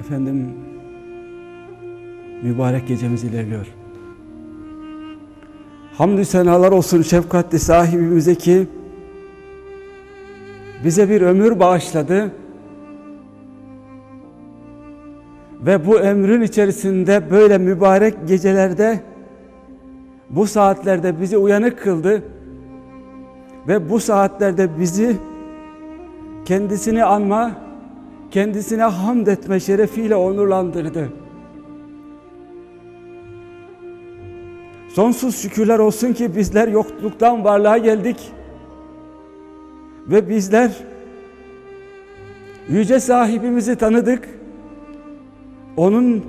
Efendim mübarek gecemiz ilerliyor. Hamdü senalar olsun şefkatli sahibimize ki bize bir ömür bağışladı. Ve bu ömrün içerisinde böyle mübarek gecelerde bu saatlerde bizi uyanık kıldı. Ve bu saatlerde bizi kendisini anma, kendisine hamd etme şerefiyle onurlandırdı. Sonsuz şükürler olsun ki bizler yokluktan varlığa geldik. Ve bizler yüce sahibimizi tanıdık. Onun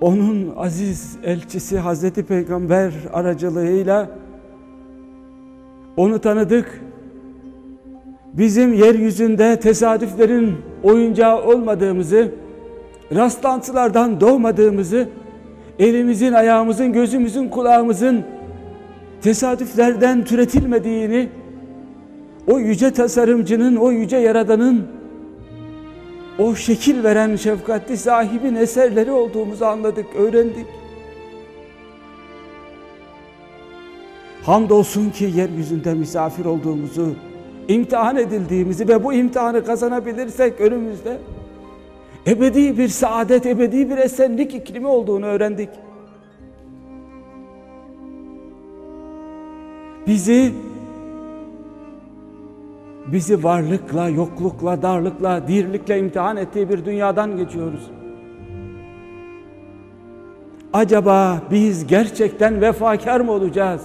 onun aziz elçisi Hazreti Peygamber aracılığıyla onu tanıdık. Bizim yeryüzünde tesadüflerin oyuncağı olmadığımızı, rastlantılardan doğmadığımızı, elimizin, ayağımızın, gözümüzün, kulağımızın tesadüflerden türetilmediğini, o yüce tasarımcının, o yüce yaradanın, o şekil veren şefkatli sahibin eserleri olduğumuzu anladık, öğrendik. Hamdolsun ki yeryüzünde misafir olduğumuzu, imtihan edildiğimizi ve bu imtihanı kazanabilirsek önümüzde ebedi bir saadet, ebedi bir esenlik iklimi olduğunu öğrendik. Bizi bizi varlıkla, yoklukla, darlıkla, dirlikle imtihan ettiği bir dünyadan geçiyoruz. Acaba biz gerçekten vefakar mı olacağız?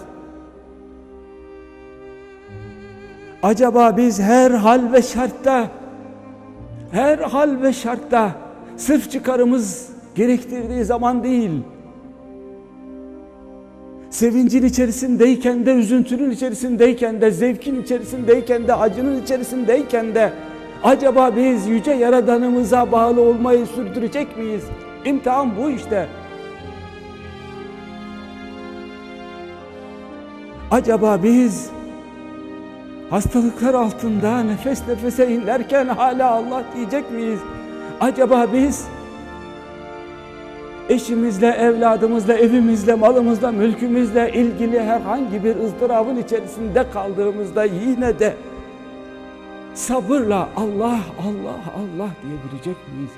Acaba biz her hal ve şartta her hal ve şartta sırf çıkarımız gerektirdiği zaman değil sevincin içerisindeyken de üzüntünün içerisindeyken de zevkin içerisindeyken de acının içerisindeyken de acaba biz yüce yaradanımıza bağlı olmayı sürdürecek miyiz? İmtihan bu işte. Acaba biz hastalıklar altında nefes nefese inlerken hala Allah diyecek miyiz? Acaba biz eşimizle, evladımızla, evimizle, malımızla, mülkümüzle ilgili herhangi bir ızdırabın içerisinde kaldığımızda yine de sabırla Allah, Allah, Allah diyebilecek miyiz?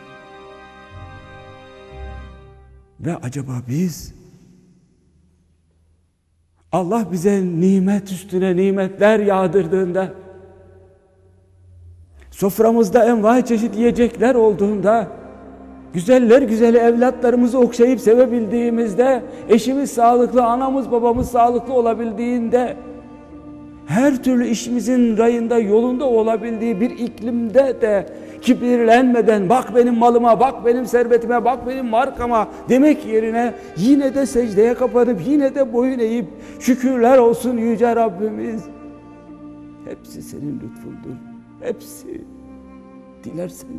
Ve acaba biz Allah bize nimet üstüne nimetler yağdırdığında soframızda envai çeşit yiyecekler olduğunda güzeller güzeli evlatlarımızı okşayıp sevebildiğimizde eşimiz sağlıklı, anamız babamız sağlıklı olabildiğinde her türlü işimizin rayında yolunda olabildiği bir iklimde de kibirlenmeden bak benim malıma, bak benim servetime, bak benim markama demek yerine yine de secdeye kapanıp yine de boyun eğip şükürler olsun yüce Rabbimiz. Hepsi senin lütfundur. Hepsi. Dilersen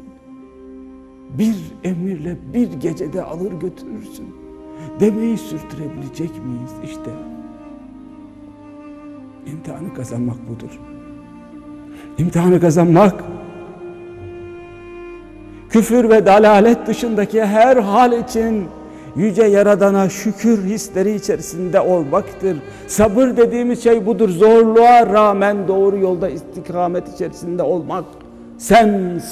bir emirle bir gecede alır götürürsün. Demeyi sürtürebilecek miyiz? İşte imtihanı kazanmak budur. İmtihanı kazanmak küfür ve dalalet dışındaki her hal için yüce yaradana şükür hisleri içerisinde olmaktır. Sabır dediğimiz şey budur. Zorluğa rağmen doğru yolda istikamet içerisinde olmak. Sen